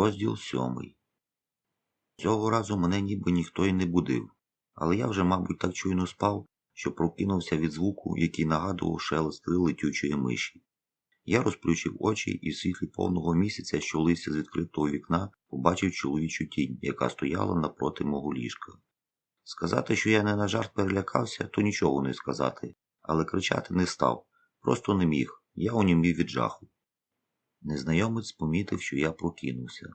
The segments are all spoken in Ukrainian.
Розділ сьомий. Цього разу мене ніби ніхто й не будив, але я вже, мабуть, так чуйно спав, що прокинувся від звуку, який нагадував шелест летючої миші. Я розплющив очі і в світлі повного місяця, що лився з відкритого вікна, побачив чоловічу тінь, яка стояла напроти мого ліжка. Сказати, що я не на жарт перелякався, то нічого не сказати, але кричати не став, просто не міг, я онімів від жаху. Незнайомець помітив, що я прокинувся.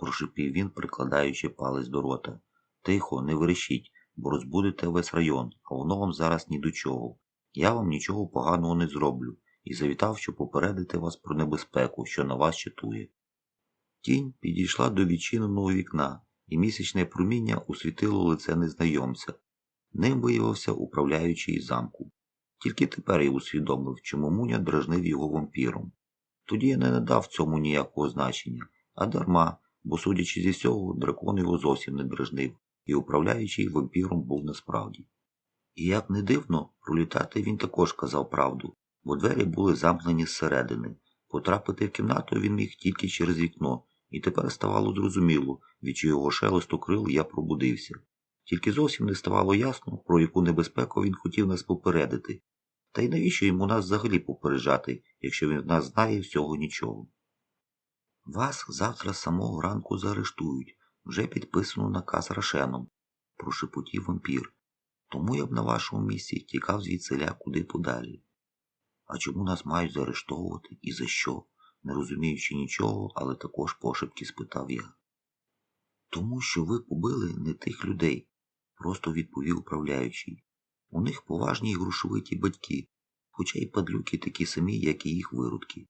Прошипів він, прикладаючи палець до рота. Тихо, не верещіть, бо розбудете весь район, а воно вам зараз ні до чого. Я вам нічого поганого не зроблю і завітав, щоб попередити вас про небезпеку, що на вас чатує. Тінь підійшла до відчиненого вікна, і місячне проміння освітило лице незнайомця. Ним виявився управляючий замку. Тільки тепер я усвідомив, чому Муня дражнив його вампіром. Тоді я не надав цьому ніякого значення, а дарма, бо, судячи зі всього, дракон його зовсім не дражнив, і управляючий вампіром був насправді. І як не дивно, пролітати він також казав правду, бо двері були замкнені зсередини. Потрапити в кімнату він міг тільки через вікно, і тепер ставало зрозуміло, від чого шелесту крил я пробудився. Тільки зовсім не ставало ясно, про яку небезпеку він хотів нас попередити. Та й навіщо йому нас взагалі попереджати, якщо він нас знає всього нічого? Вас завтра з самого ранку заарештують, вже підписано наказ Рашеном, прошепотів вампір. Тому я б на вашому місці тікав звідсиля куди подалі. А чому нас мають заарештовувати і за що? Не розуміючи нічого, але також пошепки спитав я. Тому що ви побили не тих людей, просто відповів управляючий. У них поважні й грошовиті батьки, хоча й падлюки такі самі, як і їх виродки.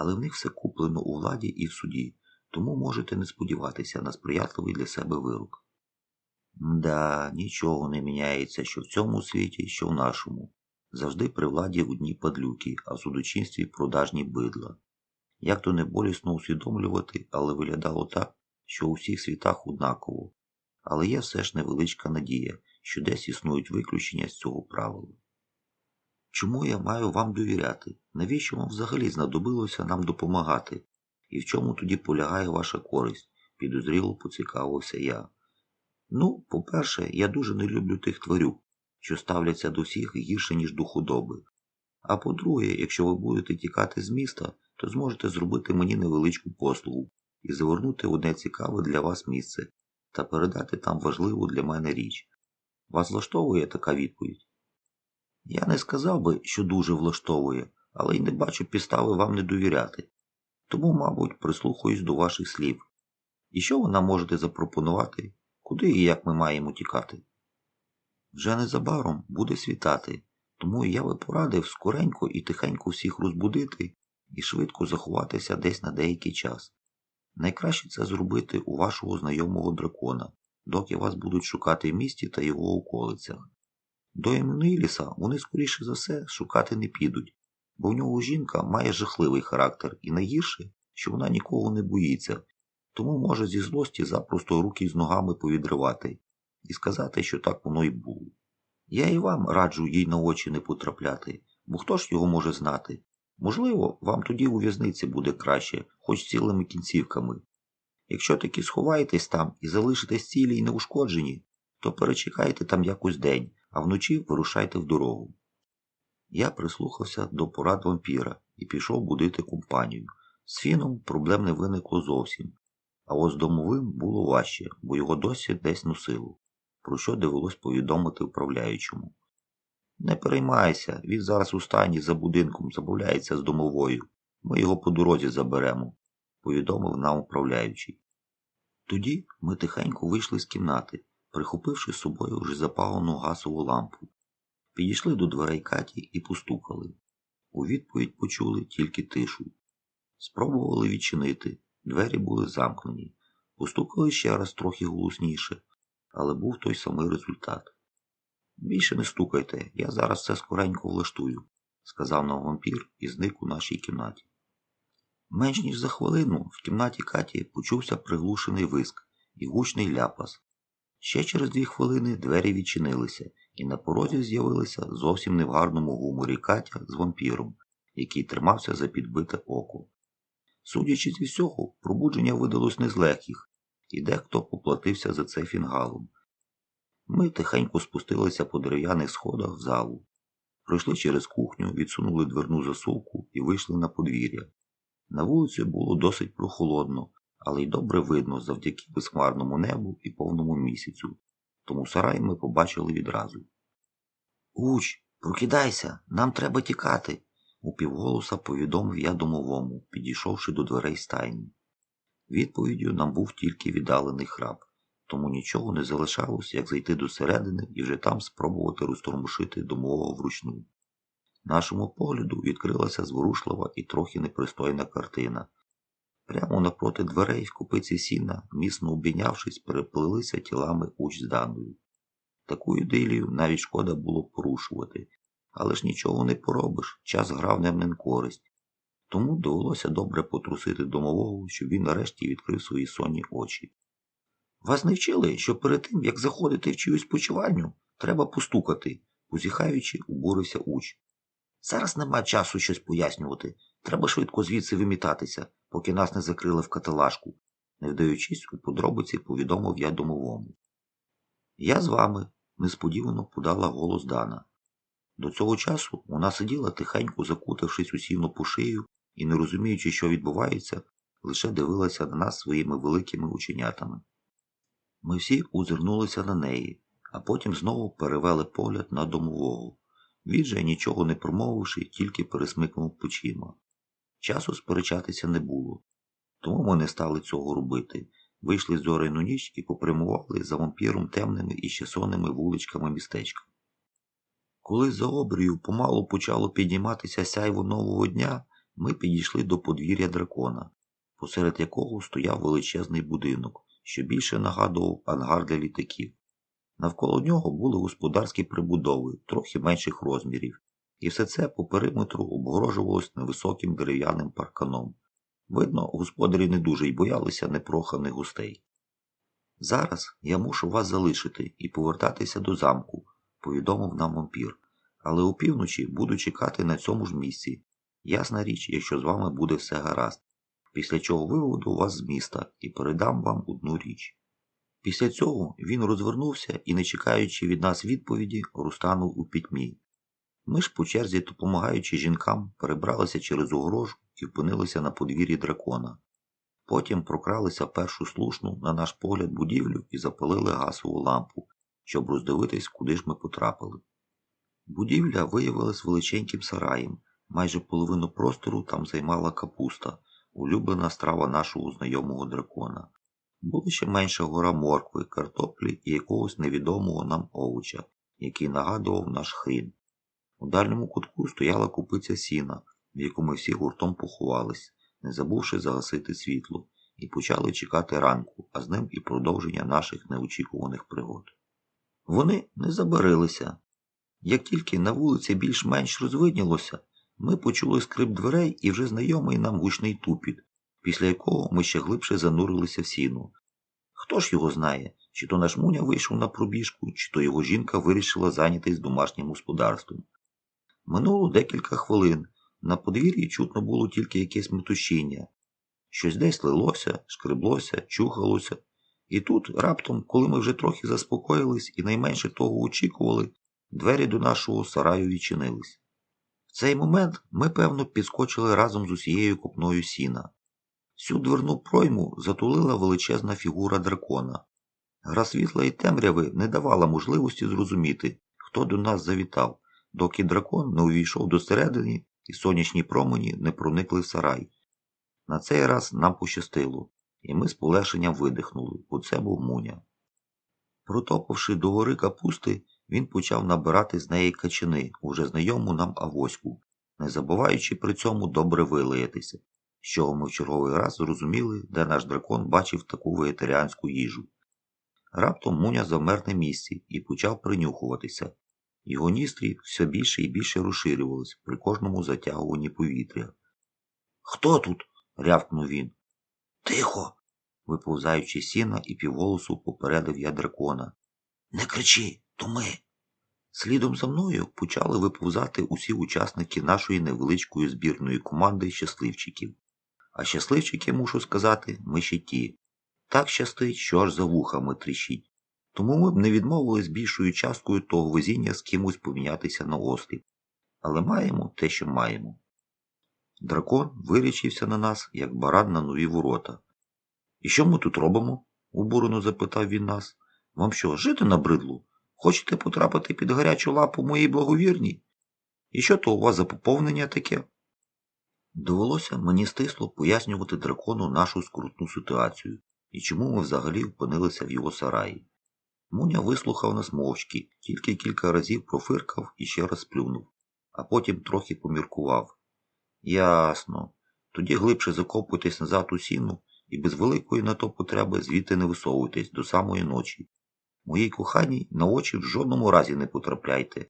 Але в них все куплено у владі і в суді, тому можете не сподіватися на сприятливий для себе вирок. Мда, нічого не міняється що в цьому світі, що в нашому. Завжди при владі одні падлюки, а в судочинстві продажні бидла. Як то не болісно усвідомлювати, але виглядало так, що у всіх світах однаково. Але є все ж невеличка надія, що десь існують виключення з цього правила. Чому я маю вам довіряти? Навіщо вам взагалі знадобилося нам допомагати? І в чому тоді полягає ваша користь? підозріло поцікавився я. Ну, по-перше, я дуже не люблю тих тварюк, що ставляться до всіх гірше, ніж до худоби. А по-друге, якщо ви будете тікати з міста, то зможете зробити мені невеличку послугу і завернути одне цікаве для вас місце та передати там важливу для мене річ. Вас влаштовує така відповідь? Я не сказав би, що дуже влаштовує, але й не бачу підстави вам не довіряти. Тому, мабуть, прислухаюсь до ваших слів. І що ви нам можете запропонувати, куди і як ми маємо тікати? Вже незабаром буде світати, тому я би порадив скоренько і тихенько всіх розбудити і швидко заховатися десь на деякий час. Найкраще це зробити у вашого знайомого дракона, доки вас будуть шукати в місті та його околицях. До Еммануїліса вони, скоріше за все, шукати не підуть, бо в нього жінка має жахливий характер і найгірше, що вона нікого не боїться, тому може зі злості запросто руки з ногами повідривати і сказати, що так воно й було. Я і вам раджу їй на очі не потрапляти, бо хто ж його може знати? Можливо, вам тоді у в'язниці буде краще, хоч цілими кінцівками. Якщо таки сховаєтесь там і залишитесь цілі й неушкоджені, то перечекайте там якось день, а вночі вирушайте в дорогу. Я прислухався до порад вампіра і пішов будити компанію. З фіном проблем не виникло зовсім, а ось з домовим було важче, бо його досі десь носило, про що довелось повідомити управляючому. Не переймайся, він зараз у стані за будинком забавляється з домовою. Ми його по дорозі заберемо, повідомив нам управляючий. Тоді ми тихенько вийшли з кімнати, прихопивши з собою вже запалену газову лампу. Підійшли до дверей Каті і постукали. У відповідь почули тільки тишу. Спробували відчинити, двері були замкнені. Постукали ще раз трохи голосніше, але був той самий результат. Більше не стукайте, я зараз все скоренько влаштую, сказав нам вампір і зник у нашій кімнаті. Менш ніж за хвилину в кімнаті Каті почувся приглушений виск і гучний ляпас. Ще через дві хвилини двері відчинилися, і на порозі з'явилися зовсім не в гарному гуморі Катя з вампіром, який тримався за підбите око. Судячи зі всього, пробудження видалось не з легких, і дехто поплатився за це фінгалом. Ми тихенько спустилися по дерев'яних сходах в залу, пройшли через кухню, відсунули дверну засувку і вийшли на подвір'я. На вулиці було досить прохолодно, але й добре видно завдяки безхмарному небу і повному місяцю, тому сарай ми побачили відразу. Уч, прокидайся, нам треба тікати, упівголоса повідомив я домовому, підійшовши до дверей стайні. Відповіддю нам був тільки віддалений храп, тому нічого не залишалось, як зайти до середини і вже там спробувати розтормошити домового вручну. Нашому погляду відкрилася зворушлива і трохи непристойна картина. Прямо напроти дверей в купиці сіна, міцно обійнявшись, переплилися тілами уч з даною. Таку ідилію навіть шкода було порушувати, але ж нічого не поробиш, час грав не в ним користь. Тому довелося добре потрусити домового, щоб він нарешті відкрив свої сонні очі. Вас не вчили, що перед тим, як заходити в чиюсь почувальню, треба постукати, позіхаючи, убурився уч. Зараз нема часу щось пояснювати. Треба швидко звідси вимітатися, поки нас не закрили в каталажку, не вдаючись у подробиці, повідомив я домовому. Я з вами, несподівано подала голос Дана. До цього часу вона сиділа тихенько закутавшись у сіно по шию і, не розуміючи, що відбувається, лише дивилася на нас своїми великими оченятами. Ми всі озирнулися на неї, а потім знову перевели погляд на домового. Він же, нічого не промовивши, тільки пересмикнув плечима. Часу сперечатися не було, тому ми не стали цього робити. Вийшли з зоряну ніч і попрямували за вампіром темними і щасонними вуличками містечка. Коли за обрію помалу почало підніматися сяйво нового дня, ми підійшли до подвір'я дракона, посеред якого стояв величезний будинок, що більше нагадував ангар для літаків. Навколо нього були господарські прибудови, трохи менших розмірів, і все це по периметру обгорожувалось невисоким дерев'яним парканом. Видно, господарі не дуже й боялися непроханих гостей. Зараз я мушу вас залишити і повертатися до замку, повідомив нам вампір, але опівночі буду чекати на цьому ж місці. Ясна річ, якщо з вами буде все гаразд, після чого виведу вас з міста і передам вам одну річ. Після цього він розвернувся і, не чекаючи від нас відповіді, розтанув у пітьмі. Ми ж по черзі, допомагаючи жінкам, перебралися через огорожу і впинилися на подвір'ї дракона. Потім прокралися першу слушну, на наш погляд, будівлю і запалили газову лампу, щоб роздивитись, куди ж ми потрапили. Будівля виявилась величеньким сараєм, майже половину простору там займала капуста, улюблена страва нашого знайомого дракона. Була ще менша гора моркви, картоплі і якогось невідомого нам овоча, який нагадував наш хрін. У дальньому кутку стояла купиця сіна, в яку ми всі гуртом поховались, не забувши загасити світло, і почали чекати ранку, а з ним і продовження наших неочікуваних пригод. Вони не забарилися. Як тільки на вулиці більш-менш розвиднілося, ми почули скрип дверей і вже знайомий нам гучний тупіт, після якого ми ще глибше занурилися в сіну. Хто ж його знає, чи то наш муня вийшов на пробіжку, чи то його жінка вирішила зайнятись домашнім господарством. Минуло декілька хвилин. На подвір'ї чутно було тільки якесь метушіння. Щось десь лилося, шкреблося, чухалося. І тут, раптом, коли ми вже трохи заспокоїлись і найменше того очікували, двері до нашого сараю відчинились. В цей момент ми, певно, підскочили разом з усією копною сіна. Всю дверну пройму затулила величезна фігура дракона. Гра світла і темряви не давала можливості зрозуміти, хто до нас завітав, доки дракон не увійшов до середини і сонячні промені не проникли в сарай. На цей раз нам пощастило, і ми з полегшенням видихнули, бо це був муня. Протопавши до гори капусти, він почав набирати з неї качани, уже знайому нам авоську, не забуваючи при цьому добре вилаятися, чого ми в черговий раз зрозуміли, де наш дракон бачив таку вегетаріанську їжу. Раптом муня завмер на місці і почав принюхуватися. Його ністрі все більше і більше розширювались при кожному затягуванні повітря. Хто тут? рявкнув він. Тихо. виповзаючи сіна і півголосу попередив я дракона. Не кричи, то ми. Слідом за мною почали виповзати усі учасники нашої невеличкої збірної команди щасливчиків. А щасливчики, мушу сказати, ми ще ті. Так щастить, що аж за вухами тріщить. Тому ми б не відмовились більшою часткою того везіння з кимось помінятися на осліп. Але маємо те, що маємо. Дракон вирічився на нас, як баран на нові ворота. І що ми тут робимо? обурено запитав він нас. Вам що, жити набридло? Хочете потрапити під гарячу лапу моїй благовірній? І що то у вас за поповнення таке? Довелося мені стисло пояснювати дракону нашу скрутну ситуацію і чому ми взагалі опинилися в його сараї. Муня вислухав нас мовчки, тільки кілька разів профиркав і ще раз плюнув, а потім трохи поміркував. Ясно. Тоді глибше закопуйтесь назад у сіну і без великої на то потреби звідти не висовуйтесь до самої ночі. Моїй коханій на очі в жодному разі не потрапляйте.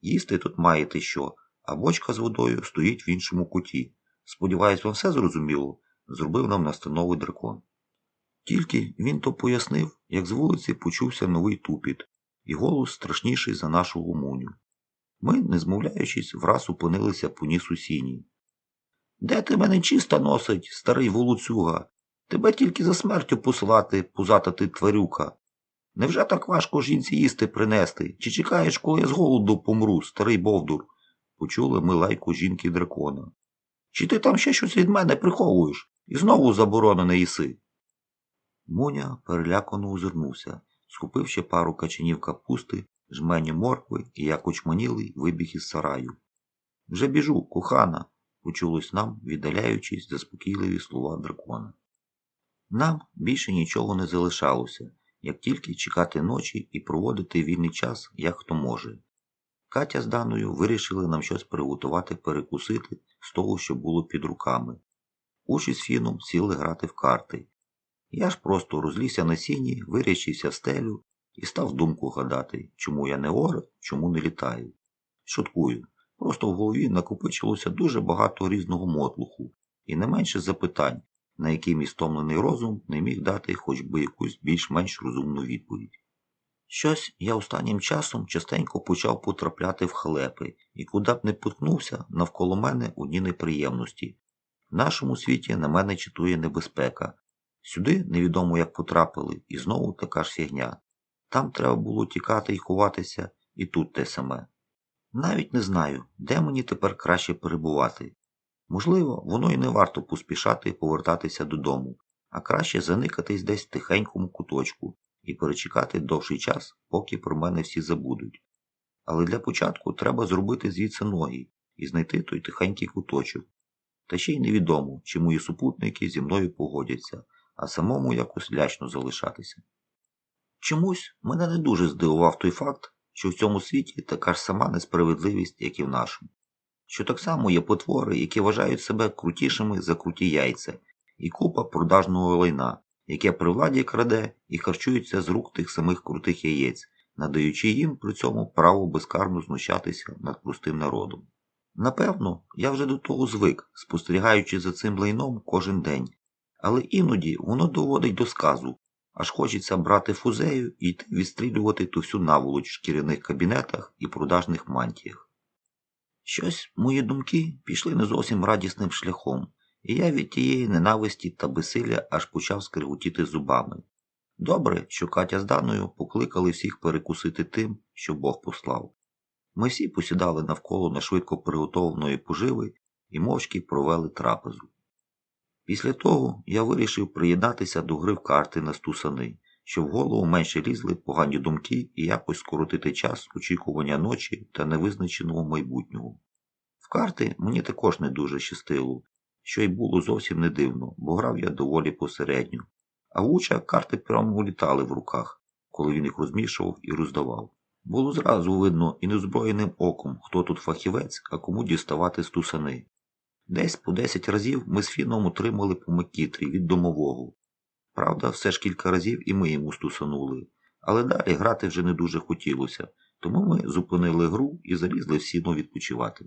Їсти тут маєте що, а бочка з водою стоїть в іншому куті. Сподіваюсь, вам все зрозуміло, зробив нам настанови дракон. Тільки він то пояснив, як з вулиці почувся новий тупіт, і голос страшніший за нашого муню. Ми, не змовляючись, враз опинилися по нісу сіні. Де ти мене чисто носить, старий волоцюга? Тебе тільки за смертю посилати, пузата ти тварюка. Невже так важко жінці їсти принести? Чи чекаєш, коли я з голоду помру, старий Бовдур? Почули ми лайку жінки дракона. Чи ти там ще щось від мене приховуєш і знову заборонене їси? Моня перелякано озирнувся, схопив ще пару качанів капусти, жменю моркви і, як очманілий, вибіг із сараю. Вже біжу, кохана, почулось нам, віддаляючись заспокійливі слова дракона. Нам більше нічого не залишалося, як тільки чекати ночі і проводити вільний час, як хто може. Катя з Даною вирішили нам щось приготувати перекусити з того, що було під руками. Учі з фіном сіли грати в карти. Я ж просто розлізся на сіні, вирячився стелю і став думку гадати, чому я не ора, чому не літаю. Шуткую. Просто в голові накопичилося дуже багато різного мотлуху і не менше запитань, на які мій стомлений розум не міг дати хоч би якусь більш-менш розумну відповідь. Щось я останнім часом частенько почав потрапляти в халепи, і куди б не поткнувся, навколо мене одні неприємності. В нашому світі на мене читує небезпека. Сюди невідомо як потрапили, і знову така ж фігня. Там треба було тікати і ховатися, і тут те саме. Навіть не знаю, де мені тепер краще перебувати. Можливо, воно і не варто поспішати повертатися додому, а краще заникатись десь в тихенькому куточку і перечекати довший час, поки про мене всі забудуть. Але для початку треба зробити звідси ноги і знайти той тихенький куточок. Та ще й невідомо, чи мої супутники зі мною погодяться, а самому якось лячно залишатися. Чомусь мене не дуже здивував той факт, що в цьому світі така ж сама несправедливість, як і в нашому. Що так само є потвори, які вважають себе крутішими за круті яйця, і купа продажного лайна, яке при владі краде і харчується з рук тих самих крутих яєць, надаючи їм при цьому право безкарно знущатися над простим народом. Напевно, я вже до того звик, спостерігаючи за цим лайном кожен день, але іноді воно доводить до сказу, аж хочеться брати фузею і йти відстрілювати ту всю наволоч в шкіряних кабінетах і продажних мантіях. Щось мої думки пішли не зовсім радісним шляхом, і я від тієї ненависті та безсилля аж почав скриготіти зубами. Добре, що Катя з Даною покликали всіх перекусити тим, що Бог послав. Ми всі посідали навколо на швидко приготованої поживи і мовчки провели трапезу. Після того я вирішив приєднатися до гри в карти на стусани, щоб в голову менше лізли погані думки і якось скоротити час очікування ночі та невизначеного майбутнього. В карти мені також не дуже щастило, що й було зовсім не дивно, бо грав я доволі посередньо. А в уча карти прямо літали в руках, коли він їх розмішував і роздавав. Було зразу видно і незброєним оком, хто тут фахівець, а кому діставати стусани. Десь по 10 разів ми з Фіном отримали по макітрі від домового. Правда, все ж кілька разів і ми йому стусанули, але далі грати вже не дуже хотілося, тому ми зупинили гру і залізли в сіно відпочивати.